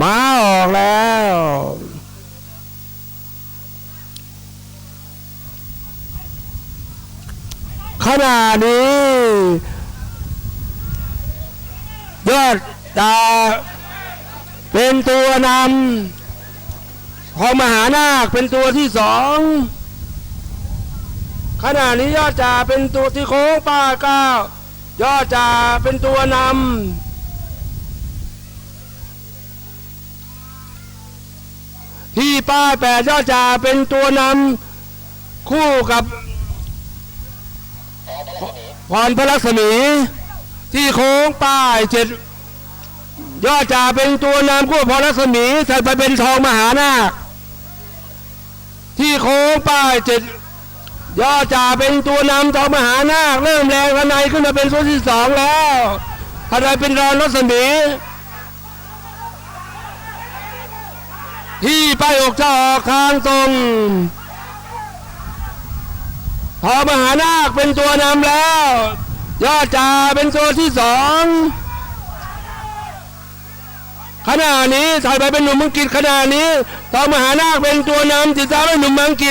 มาออกแล้ว ขณะนี้ ยอดตาเป็นตัวนำของมหานาคเป็นตัวที่สองขณะนี้ยอดจ่าเป็นตัวที่โค้งป้าเก้ายอดจ่าเป็นตัวนำ ที่ป้ายแปดยอดจ่าเป็นตัวนำคู่กับพรพระลักษมี ที่โค้งป้ายเจ็ดยอดจ่าเป็นตัวนำคู่พรลักษมีใส่ไปเป็นทองมหานาคที่โค้งป้ายเจ็ดยอดจ่าเป็นตัวนำทองมหานาคเริ่มแรงภายในขึ้นมาเป็นส่วนที่สองแล้วภายในเป็นรอนรัศมี ที่ไป้ายอกจะออกทางตรงพอมหานาคเป็นตัวนำแล้ว ยอดจ่าเป็นตัวที่สองขณะนี้ถ่ายไปเป็นหนุ่มมังกฤษขณะนี้ทองมหานาคเป็นตัวนำจิตสาเป็นหนุ่มมังกร